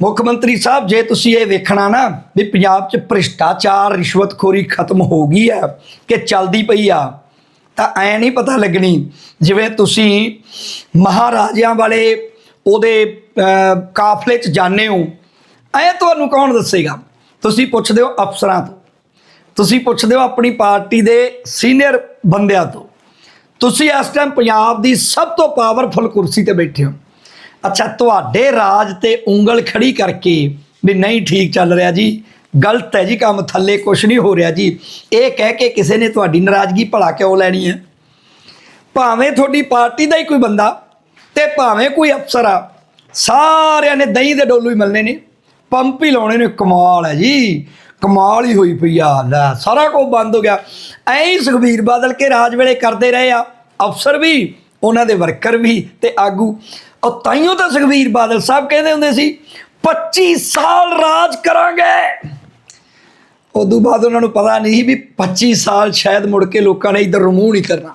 ਮੁੱਖ ਮੰਤਰੀ ਸਾਹਿਬ, ਜੇ ਤੁਸੀਂ ਇਹ ਵੇਖਣਾ ਨਾ ਵੀ ਪੰਜਾਬ 'ਚ ਭ੍ਰਿਸ਼ਟਾਚਾਰ ਰਿਸ਼ਵਤਖੋਰੀ ਖਤਮ ਹੋ ਗਈ ਹੈ ਕਿ ਚੱਲਦੀ ਪਈ ਆ, ਤਾਂ ਐ ਨਹੀਂ ਪਤਾ ਲੱਗਣੀ ਜਿਵੇਂ ਤੁਸੀਂ ਮਹਾਰਾਜਿਆਂ ਵਾਲੇ ਉਹਦੇ ਕਾਫਲੇ 'ਚ ਜਾਂਦੇ ਹੋ। ਐ ਤੁਹਾਨੂੰ ਕੌਣ ਦੱਸੇਗਾ? ਤੁਸੀਂ ਪੁੱਛਦੇ ਹੋ ਅਫਸਰਾਂ ਤੋਂ। ਤੁਸੀਂ ਪੁੱਛਦੇ ਹੋ ਆਪਣੀ ਪਾਰਟੀ ਦੇ ਸੀਨੀਅਰ ਬੰਦਿਆਂ ਤੋਂ। ਤੁਸੀਂ ਇਸ ਟਾਈਮ ਪੰਜਾਬ ਦੀ ਸਭ ਤੋਂ ਪਾਵਰਫੁਲ ਕੁਰਸੀ ਤੇ ਬੈਠੇ ਹੋ। ਅੱਛਾ, ਤੁਹਾਡੇ ਰਾਜ ਤੇ ਉਂਗਲ ਖੜੀ ਕਰਕੇ ਵੀ ਨਹੀਂ ਠੀਕ ਚੱਲ ਰਿਹਾ ਜੀ, ਗਲਤ ਹੈ ਜੀ ਕੰਮ, ਥੱਲੇ ਕੁਝ ਨਹੀਂ ਹੋ ਰਿਹਾ ਜੀ। ਇਹ ਕਹਿ ਕੇ ਕਿਸੇ ਨੇ ਤੁਹਾਡੀ ਨਾਰਾਜ਼ਗੀ ਭਲਾ ਕਿਉਂ ਲੈਣੀ ਹੈ? ਭਾਵੇਂ ਤੁਹਾਡੀ ਪਾਰਟੀ ਦਾ ਹੀ ਕੋਈ ਬੰਦਾ ਤੇ ਭਾਵੇਂ ਕੋਈ ਅਫਸਰ ਆ, ਸਾਰਿਆਂ ਨੇ ਦਹੀਂ ਦੇ ਡੋਲੂ ਹੀ ਮਿਲਨੇ ਨੇ। ਪੰਪ ਹੀ ਲਾਉਣੇ ਨੇ, ਕਮਾਲ ਹੈ ਜੀ। ਕਮਾਲ ਹੀ ਹੋਈ ਪਈ ਆ, ਲੈ, ਸਾਰਾ ਕੁਝ ਬੰਦ ਹੋ ਗਿਆ। ਐਂ ਹੀ ਸੁਖਬੀਰ ਬਾਦਲ ਕੇ ਰਾਜ ਵੇਲੇ ਕਰਦੇ ਰਹੇ ਆ, ਅਫਸਰ ਵੀ, ਉਹਨਾਂ ਦੇ ਵਰਕਰ ਵੀ ਤੇ ਆਗੂ। ਉਹ ਤਾਈਓ ਤਾਂ ਸੁਖਬੀਰ ਬਾਦਲ ਸਾਹਿਬ ਕਹਿੰਦੇ ਹੁੰਦੇ ਸੀ 25 ਸਾਲ ਰਾਜ ਕਰਾਂਗੇ। ਉਦੋਂ ਬਾਅਦ ਉਹਨਾਂ ਨੂੰ ਪਤਾ ਨਹੀਂ ਵੀ 25 ਸਾਲ ਸ਼ਾਇਦ ਮੁੜ ਕੇ ਲੋਕਾਂ ਨੇ ਇਧਰ ਮੂੰਹ ਨਹੀਂ ਕਰਨਾ।